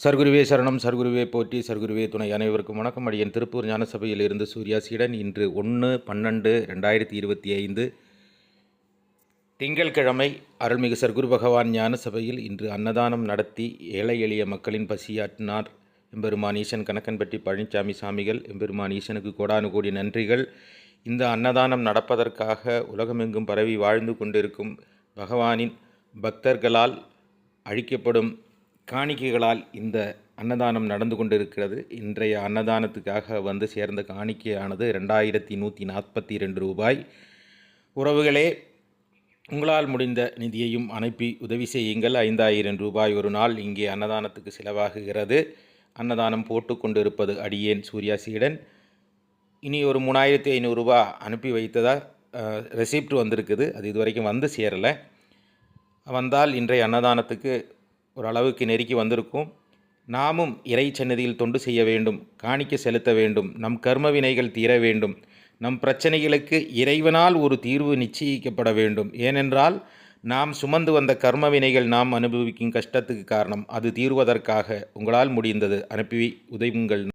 சர்க்குருவே சரணம் சர்க்குருவே போற்றி சர்க்குருவே துணை. அனைவருக்கும் வணக்கம். அடியன் திருப்பூர் ஞானசபையில் இருந்து சூர்யாசியுடன் இன்று ஒன்று பன்னெண்டு ரெண்டாயிரத்தி இருபத்தி ஐந்து திங்கள்கிழமை அருள்மிகு சர்க்குரு பகவான் ஞானசபையில் இன்று அன்னதானம் நடத்தி ஏழை எளிய மக்களின் பசியாற்றினார். எம்பெருமான் ஈசன் கணக்கன்பட்டி பழனிசாமி சாமிகள் எம்பெருமான் ஈசனுக்கு கோடானு கோடி நன்றிகள். இந்த அன்னதானம் நடப்பதற்காக உலகமெங்கும் பரவி வாழ்ந்து கொண்டிருக்கும் பகவானின் பக்தர்களால் அழிக்கப்படும் காணிக்கைகளால் இந்த அன்னதானம் நடந்து கொண்டிருக்கிறது. இன்றைய அன்னதானத்துக்காக வந்து சேர்ந்த காணிக்கையானது ரெண்டாயிரத்தி நூற்றி நாற்பத்தி ரெண்டு ரூபாய். உறவுகளே உங்களால் முடிந்த நிதியையும் அனுப்பி உதவி செய்யுங்கள். ஐந்தாயிரம் ரூபாய் ஒரு நாள் இங்கே அன்னதானத்துக்கு செலவாகுகிறது. அன்னதானம் போட்டு கொண்டிருப்பது அடியேன் சூர்யா சீடன் இனி ஒரு மூணாயிரத்தி ஐநூறுரூபா அனுப்பி வைத்ததா ரெசிப்ட் வந்திருக்குது. அது இது வரைக்கும் வந்து சேரலை. வந்தால் இன்றைய அன்னதானத்துக்கு ஓரளவுக்கு நெருக்கி வந்திருக்கும். நாமும் இறை சன்னதியில் தொண்டு செய்ய வேண்டும் காணிக்க செலுத்த வேண்டும் நம் கர்ம வினைகள் தீர வேண்டும் நம் பிரச்சனைகளுக்கு இறைவனால் ஒரு தீர்வு நிச்சயிக்கப்பட வேண்டும். ஏனென்றால் நாம் சுமந்து வந்த கர்ம வினைகள் நாம் அனுபவிக்கும் கஷ்டத்துக்கு காரணம். அது தீர்வதற்காக உங்களால் முடிந்தது. அனுப்பி உதவுங்கள்.